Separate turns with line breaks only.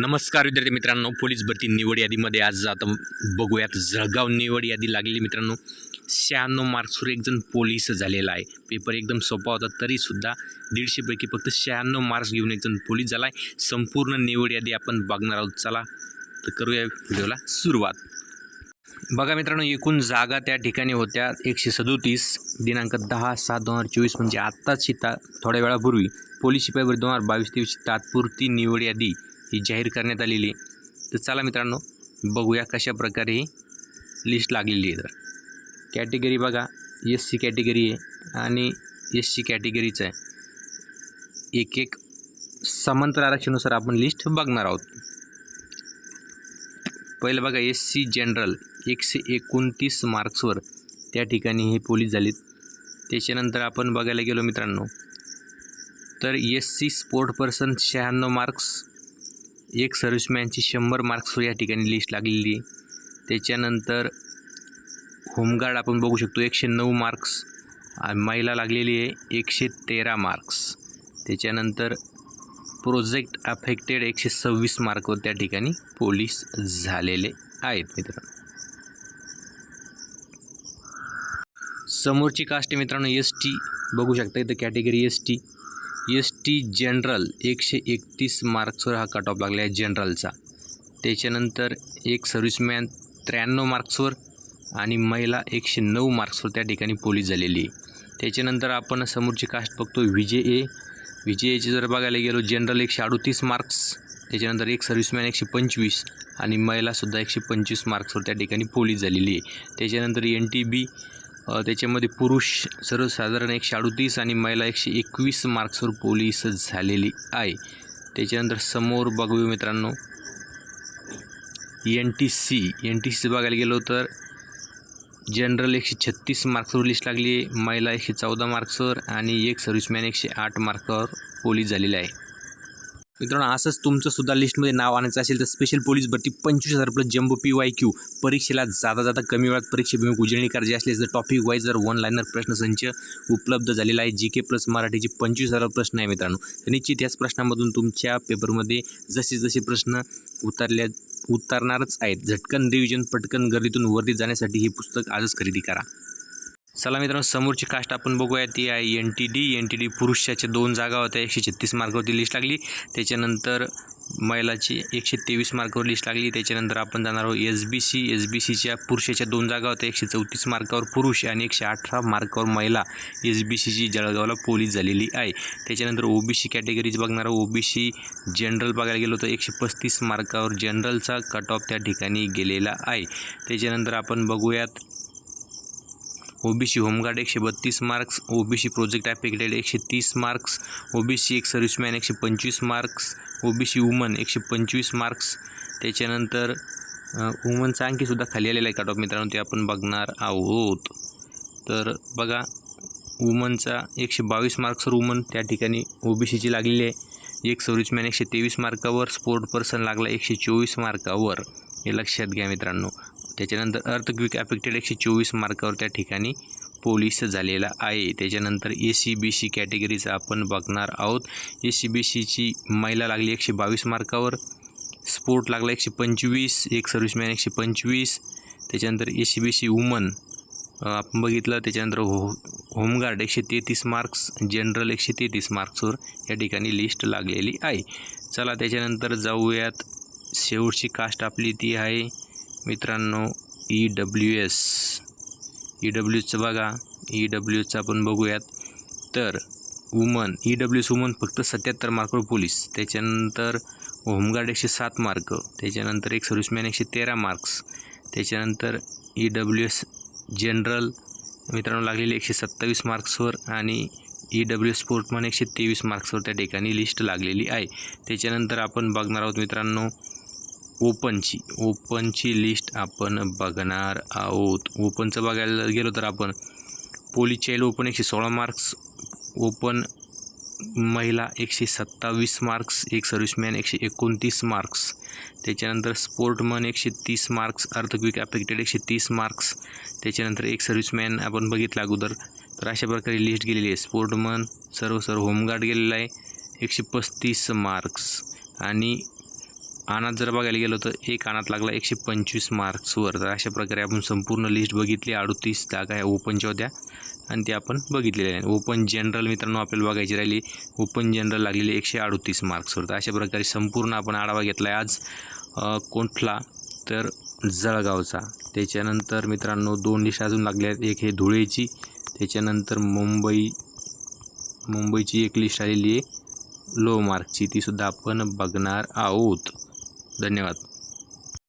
नमस्कार विद्यार्थी मित्रांनो पोलीस भरती निवड यादीमध्ये आज आता बघूयात. जळगाव निवड यादी लागलेली मित्रांनो शहाण्णव मार्क्सवर एक जण पोलीस झालेला आहे. पेपर एकदम सोपा होता तरीसुद्धा दीडशेपैकी फक्त शहाण्णव मार्क्स घेऊन एक जण पोलीस झाला आहे संपूर्ण निवड यादी आपण बघणार आहोत. चला तर करूया व्हिडिओला सुरुवात. बघा मित्रांनो एकूण जागा त्या ठिकाणी होत्या. एकशे सदोतीस दिनांक दहा सात दोन हजार चोवीस म्हणजे आत्ताची ता थोड्या वेळापूर्वी पोलीस शिपाईवर दोन हजार बावीस तेवीसची तात्पुरती निवड यादी ही जाहीर करण्यात आलेली आहे. तर चला मित्रांनो बघूया कशा प्रकारे ही लिस्ट लागलेली आहे तर. कॅटेगरी बघा एस सी कॅटेगरी आहे आणि एस सी कॅटेगरीचं आहे. एक एक समांतर आरक्षणानुसार आपण लिस्ट बघणार आहोत. पहिलं बघा एस सी जनरल एकशे एकोणतीस मार्क्सवर त्या ठिकाणी हे पोलीस झालेत. त्याच्यानंतर आपण बघायला गेलो मित्रांनो तर एस सी स्पोर्ट पर्सन शहाण्णव मार्क्स एक सर्व्हिसमॅनची शंभर मार्क्सवर या ठिकाणी लिस्ट लागलेली आहे. त्याच्यानंतर होमगार्ड आपण बघू शकतो एकशे नऊ मार्क्स आणि महिला लागलेली आहे एकशे तेरा मार्क्स. त्याच्यानंतर प्रोजेक्ट अफेक्टेड एकशे सव्वीस मार्कवर त्या ठिकाणी पोलीस झालेले आहेत मित्रांनो. समोरची कास्ट मित्रांनो एस टी बघू शकता इथं category S T S T general एकशे एकतीस मार्क्सवर हा कट ऑफ लागला आहे जनरलचा. त्याच्यानंतर एक सर्व्हिसमॅन त्र्याण्णव मार्क्सवर आणि महिला एकशे नऊ मार्क्सवर त्या ठिकाणी पोलीस झालेली आहे. त्याच्यानंतर आपण समोरची कास्ट बघतो विजे ए. विजेचे एचे जर बघायला गेलो जनरल एकशे अडतीस मार्क्स त्याच्यानंतर एक सर्व्हिसमॅन एकशे पंचवीस आणि महिलासुद्धा एकशे पंचवीस मार्क्सवर त्या ठिकाणी पोलीस झालेली आहे. त्याच्यानंतर एन टी बी त्याच्यामध्ये पुरुष सर्वसाधारण एकशे अडतीस आणि महिला एकशे एकवीस मार्क्सवर पोलीस झालेली आहे. त्याच्यानंतर समोर बघूया मित्रांनो N T C N T C बघायला गेलो तर जनरल एकशे छत्तीस मार्क्सवर लिस्ट लागली आहे. महिला एकशे चौदा मार्क्सवर आणि एक सर्व्हिसमॅन एकशे आठ मार्कावर पोलीस झालेले आहे. मित्रांनो असंच तुमचं सुद्धा लिस्टमध्ये नाव आणायचं असेल तर स्पेशल पोलीस भरती पंचवीस हजार plus jumbo P Y Q परीक्षेला जाता जाता कमी वेळात परीक्षेभिमुख उजळणी करायची असल्यास जर टॉपिक वाईज जर वन लाईनर प्रश्नसंच उपलब्ध झालेला आहे. जी के प्लस मराठीचे पंचवीस हजार प्रश्न आहे मित्रांनो. निश्चित याच प्रश्नामधून तुमच्या पेपरमध्ये जसे जसे प्रश्न उतरल्या उतरणारच आहेत. झटकन रिव्हिजन पटकन गर्दीतून वरती जाण्यासाठी हे पुस्तक आजच खरेदी करा. चला मित्रांनो समोरची कास्ट आपण बघूया ती आहे N T D N T D पुरुषाच्या दोन जागा होत्या. एकशे छत्तीस मार्कावरती लिस्ट लागली. त्याच्यानंतर महिलाची एकशे तेवीस मार्कावर लिस्ट लागली. त्याच्यानंतर आपण जाणार आहोत S B C S B सीच्या पुरुषाच्या दोन जागा होत्या. एकशे चौतीस मार्कावर पुरुष आणि एकशे अठरा मार्कावर महिला. एस बी सीची जळगावला पोलीस झालेली आहे. त्याच्यानंतर ओ बी सी कॅटेगरीज बघणार ओ बी सी जनरल बघायला गेलो तर एकशे पस्तीस मार्कावर जनरलचा कट ऑफ त्या ठिकाणी गेलेला आहे. त्याच्यानंतर आपण बघूयात ओबीसी होमगार्ड एकशे बत्तीस मार्क्स ओबीसी प्रोजेक्ट ॲफेक्टेड एकशे तीस मार्क्स ओबीसी एक सर्व्हिसमॅन एकशे पंचवीस मार्क्स ओबीसी वुमन एकशे पंचवीस मार्क्स. त्याच्यानंतर वुमनचा आणखीसुद्धा खाली आलेला आहे कट ऑफ मित्रांनो? ते आपण बघणार आहोत. तर बघा वुमनचा एकशे बावीस मार्क्सवर वुमन त्या ठिकाणी ओबीसीची लागलेली आहे. एक सर्व्हिसमॅन एकशे तेवीस मार्कावर स्पोर्ट पर्सन लागला एकशे चोवीस मार्कावर. हे लक्षात घ्या मित्रांनो. त्याच्यानंतर अर्थक्विक अफेक्टेड एकशे चोवीस मार्कावर त्या ठिकाणी पोलीस झालेला आहे. त्याच्यानंतर ए सी बी सी कॅटेगरीचं आपण बघणार आहोत. ए सी बी सीची महिला लागली एकशे बावीस मार्कावर स्पोर्ट लागला एकशे पंचवीस एक सर्व्हिसमॅन एकशे पंचवीस. त्याच्यानंतर A C B C woman आपण बघितलं. त्याच्यानंतर हो होमगार्ड एकशे तेहतीस मार्क्स जनरल एकशे तेहतीस मार्क्सवर या ठिकाणी लिस्ट लागलेली आहे. चला त्याच्यानंतर जाऊयात. शेवटची कास्ट आपली ती आहे. मित्रांनो E W S E W एसचं बघा. ई डब्ल्यू एसचं आपण बघूयात. तर woman E W S woman फक्त सत्याहत्तर मार्कवर पोलीस त्याच्यानंतर होमगार्ड एकशे सात मार्क त्याच्यानंतर एक सर्व्हिसमॅन एकशे तेरा मार्क्स त्याच्यानंतर ई डब्ल्यू एस जनरल मित्रांनो लागलेले एकशे सत्तावीस मार्क्सवर आणि ई डब्ल्यू एस स्पोर्टमन एकशे तेवीस मार्क्सवर त्या ठिकाणी लिस्ट लागलेली आहे. त्याच्यानंतर आपण बघणार आहोत मित्रांनो ओपनची ओपनची लिस्ट आपण बघणार आहोत. ओपनचं बघायला गेलो तर आपण पोलीस ओपन एकशे सोळा मार्क्स ओपन महिला एकशे सत्तावीस मार्क्स एक सर्व्हिसमॅन एकशे एकोणतीस मार्क्स त्याच्यानंतर स्पोर्टमन एकशे तीस मार्क्स अर्थक्विक अफेक्टेड एकशे तीस मार्क्स त्याच्यानंतर एक सर्व्हिसमॅन आपण बघितला अगोदर. तर अशा प्रकारे लिस्ट गेलेली आहे. स्पोर्टमन सर्व सर्व होमगार्ड गेलेला आहे. एकशे पस्तीस मार्क्स आणि अनाथ जर बघायला गेलो तर एक अनाथ लागला एकशे पंचवीस मार्क्सवर तर अशा प्रकारे आपण संपूर्ण लिस्ट बघितली अडतीस जागा आहे ओपनच्या होत्या. आणि ते आपण बघितलेल्या आहे ओपन जनरल मित्रांनो आपल्याला बघायची राहिली ओपन जनरल लागलेली एकशे अडतीस मार्क्सवर तर अशा प्रकारे संपूर्ण आपण आढावा घेतला आहे आज कोठला? तर जळगावचा. त्याच्यानंतर मित्रांनो दोन लिस्ट अजून लागल्या आहेत. एक हे धुळेची त्याच्यानंतर मुंबई मुंबईची एक लिस्ट आलेली आहे. लो मार्कची तीसुद्धा आपण बघणार आहोत. धन्यवाद.